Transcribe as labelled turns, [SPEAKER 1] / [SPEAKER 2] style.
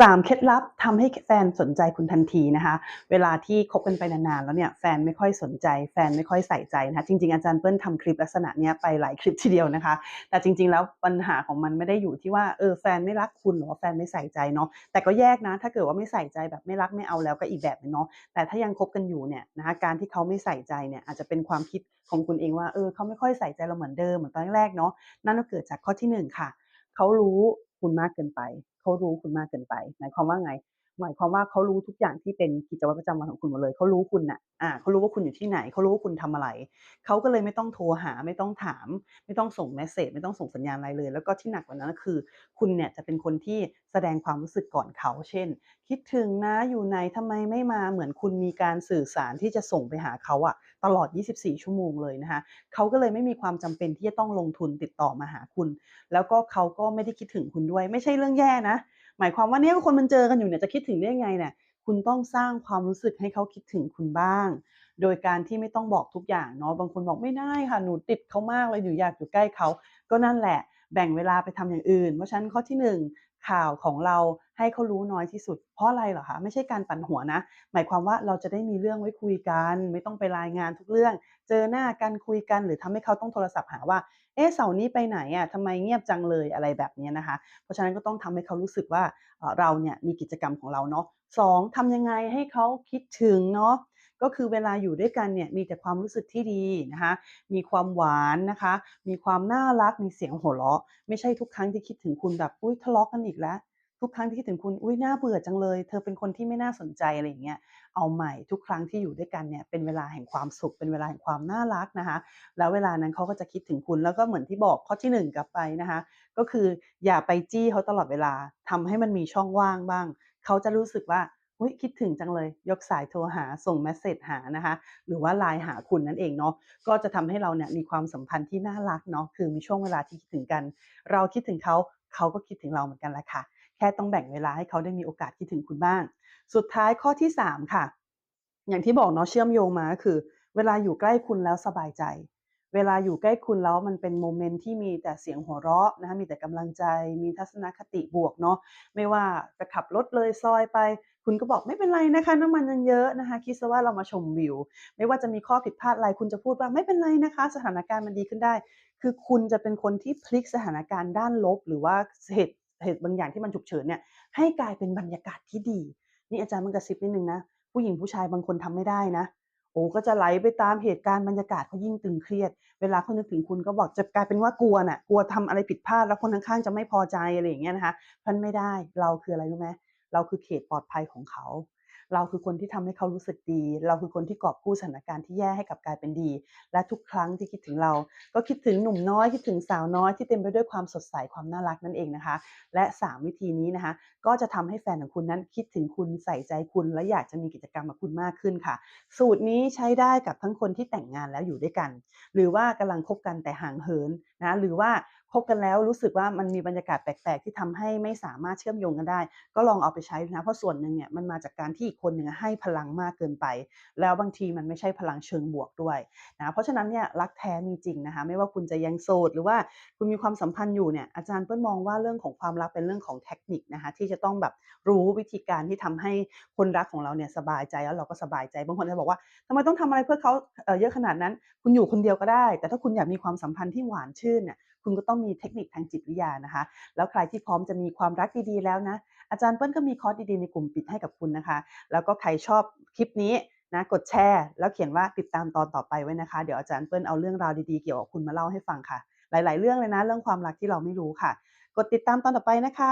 [SPEAKER 1] สามเคล็ดลับทำให้แฟนสนใจคุณทันทีนะคะ เวลาที่คบกันไปนานๆแล้วเนี่ยแฟนไม่ค่อยสนใจ แฟนไม่ค่อยใส่ใจนะคะจริง ๆอาจารย์เปิ้ลทำคลิปลักษณะเนี้ยไปหลายคลิปทีเดียวนะคะ แต่จริง ๆ แล้วปัญหาของมันไม่ได้อยู่ที่ว่าเออแฟนไม่รักคุณหรือว่าแฟนไม่ใส่ใจเนาะแต่ก็แยกนะ ถ้าเกิดว่าไม่ใส่ใจแบบไม่รักไม่เอาแล้วก็อีกแบบนึงเนาะแต่ถ้ายังคบกันอยู่เนี่ยนะคะการที่เขาไม่ใส่ใจเนี่ยอาจจะเป็นความคิดของคุณเองว่าเออเขาไม่ค่อยใส่ใจเราเหมือนเดิมเหมือนตอนแรกเนาะนั่นก็เกิดจากข้อที่หนึ่งค่ะเขารู้ คุณมากเกินไป เขารู้คุณมากเกินไป หมายความว่าไง หมายความว่าเขารู้ทุกอย่างที่เป็นกิจวัตรประจำวันของคุณหมดเลยเขารู้คุณน่ะอาเขารู้ว่าคุณอยู่ที่ไหนเขารู้ว่าคุณทำอะไรเขาก็เลยไม่ต้องโทรหาไม่ต้องถาม ไม่ต้องส่งเมสเซจไม่ต้องส่งสัญญาณอะไรเลย แล้วก็ที่หนักกว่านั้นก็คือ คุณเนี่ยจะเป็นคนที่แสดงความรู้สึกก่อนเขา เช่น คิดถึงนะอยู่ไหนทำไมไม่มาเหมือนคุณมีการสื่อสารที่จะส่งไปหาเขาอะตลอด 24 ชั่วโมงเลยนะคะเขาก็เลยไม่มีความจำเป็นที่จะต้องลงทุนติดต่อมาหาคุณ แล้วก็เขาก็ไม่ได้คิดถึงคุณด้วย ไม่ใช่เรื่องแย่นะ หมายความว่าเนี่ยคนมันเจอกันอยู่เนี่ยจะคิดถึงได้ไงเนี่ยคุณต้องสร้างความรู้สึกให้เขาคิดถึงคุณบ้าง โดยการที่ไม่ต้องบอกทุกอย่างเนาะบางคนบอกไม่ได้ค่ะหนูติดเขามากเลยหนูอยากอยู่ใกล้เขาก็นั่นแหละ แบ่งเวลาไปทำอย่างอื่น เพราะฉะนั้นข้อที่ 1 ข่าวของเราให้เขารู้น้อยที่สุด เพราะอะไรเหรอคะไม่ใช่การปั่นหัวนะ หมายความว่าเราจะได้มีเรื่องไว้คุยกัน ไม่ต้องไปรายงานทุกเรื่อง เจอหน้ากันคุยกันหรือทำให้เขาต้องโทรศัพท์หาว่า เอ๊ะเสาร์นี้ไปไหนอะทำไมเงียบจังเลยอะไรแบบนี้นะคะ เพราะฉะนั้นก็ต้องทำให้เขารู้สึกว่าเราเนี่ยมีกิจกรรมของเราเนาะ2ทำยังไงให้เขาคิดถึงเนาะก็คือเวลาอยู่ด้วยกันเนี่ยมีแต่ความรู้สึกที่ดีนะคะ มีความหวานนะคะ มีความน่ารัก มีเสียงหัวเราะ ไม่ใช่ทุกครั้งที่คิดถึงคุณแบบอุ๊ยทะเลาะกันอีกแล้ว ทุกครั้งที่คิดถึงคุณอุ๊ยน่าเบื่อจังเลย เธอเป็นคนที่ไม่น่าสนใจอะไรอย่างเงี้ย เอาใหม่ทุกครั้งที่อยู่ด้วยกันเนี่ยเป็นเวลาแห่งความสุขเป็นเวลาแห่งความน่ารักนะคะ แล้วเวลานั้นเขาก็จะคิดถึงคุณแล้วก็เหมือนที่บอกข้อที่ 1 กลับไปนะคะ ก็คืออย่าไปจี้เขาตลอดเวลาทำให้มันมีช่องว่างบ้าง เขาจะรู้สึกว่าอุ๊ยคิดถึงจังเลย ยกสายโทรหาส่งเมสเซจหานะคะ หรือว่า LINE หาคุณนั่นเองเนาะก็จะทำให้เราเนี่ยมีความสัมพันธ์ที่น่ารักเนาะคือมีช่วงเวลาที่คิดถึงกัน เราคิดถึงเขาเขาก็คิดถึงเราเหมือนกันแหละค่ะ แค่ต้องแบ่งเวลาให้เขาได้มีโอกาสคิดถึงคุณบ้าง สุดท้ายข้อที่ 3 ค่ะ อย่างที่บอกเนาะเชื่อมโยงมาคือ เวลาอยู่ใกล้คุณแล้วสบายใจ เวลาอยู่ใกล้คุณแล้วมันเป็นโมเมนต์ที่มีแต่เสียงหัวเราะนะคะมีแต่กำลังใจ มีทัศนคติบวกเนาะไม่ว่าจะขับรถเลยซอยไป คุณก็บอกไม่เป็นไรนะคะ น้ำมันยังเยอะนะคะ คิดเสียว่าเรามาชมวิว ไม่ว่าจะมีข้อผิดพลาดอะไรคุณจะพูดว่าไม่เป็นไรนะคะ สถานการณ์มันดีขึ้นได้ คือคุณจะเป็นคนที่พลิกสถานการณ์ด้านลบ หรือว่าเหตุเหตุบางอย่างที่มันฉุกเฉินเนี่ยให้กลายเป็นบรรยากาศที่ดีนี่อาจารย์มันกระซิบนิดนึงนะ ผู้หญิงผู้ชายบางคนทำไม่ได้นะ โอ้ก็จะไหลไปตามเหตุการณ์บรรยากาศเขายิ่งตึงเครียด เวลาเขานึกถึงคุณก็บอกจะกลายเป็นว่ากลัวน่ะกลัวทำอะไรผิดพลาดแล้วคนข้างๆจะไม่พอใจอะไรอย่างเงี้ยนะคะพันไม่ได้เราคืออะไรรู้ไหมเราคือเขตปลอดภัยของเขา เราคือคนที่ทำให้เขารู้สึกดี เราคือคนที่กอบกู้สถานการณ์ที่แย่ให้กลับกลายเป็นดี และทุกครั้งที่คิดถึงเรา ก็คิดถึงหนุ่มน้อยคิดถึงสาวน้อยที่เต็มไปด้วยความสดใสความน่ารักนั่นเองนะคะ และ 3 วิธีนี้นะคะ ก็จะทำให้แฟนของคุณนั้นคิดถึงคุณใส่ใจคุณ และอยากจะมีกิจกรรมกับคุณมากขึ้นค่ะ สูตรนี้ใช้ได้กับทั้งคนที่แต่งงานแล้วอยู่ด้วยกัน หรือว่ากำลังคบกันแต่ห่างเหินนะหรือว่า คบกันแล้วรู้สึกว่ามันมีบรรยากาศแปลกๆ ที่ทำให้ไม่สามารถเชื่อมโยงกันได้ ก็ลองเอาไปใช้นะ เพราะส่วนหนึ่งเนี่ยมันมาจากการที่อีกคนหนึ่งให้พลังมากเกินไป แล้วบางทีมันไม่ใช่พลังเชิงบวกด้วยนะเพราะฉะนั้นเนี่ยรักแท้มีจริงนะคะไม่ว่าคุณจะยังโสด หรือว่าคุณมีความสัมพันธ์อยู่เนี่ยอาจารย์เปิ้ลมองว่าเรื่องของความรักเป็นเรื่องของเทคนิคนะคะที่จะต้องแบบรู้วิธีการที่ทำให้คนรักของเราเนี่ยสบายใจแล้วเราก็สบายใจบางคนจะบอกว่าทำไมต้องทำอะไรเพื่อเขาเอเยอะขนาดนั้น คุณอยู่คนเดียวก็ได้ แต่ถ้าคุณอยากมีความสัมพันธ์ที่หวานชื่นเนี่ย คุณก็ต้องมีเทคนิคทางจิตวิทยานะคะ แล้วใครที่พร้อมจะมีความรักดีๆแล้วนะ อาจารย์เปิ้ลก็มีคอร์สดีๆในกลุ่มปิดให้กับคุณนะคะ แล้วก็ใครชอบคลิปนี้นะกดแชร์ แล้วเขียนว่าติดตามตอนต่อไปไว้นะคะ เดี๋ยวอาจารย์เปิ้ลเอาเรื่องราวดีๆเกี่ยวกับคุณมาเล่าให้ฟังค่ะ หลาย ๆ เรื่องเลยนะ เรื่องความรักที่เราไม่รู้ค่ะ กดติดตามตอนต่อไปนะคะ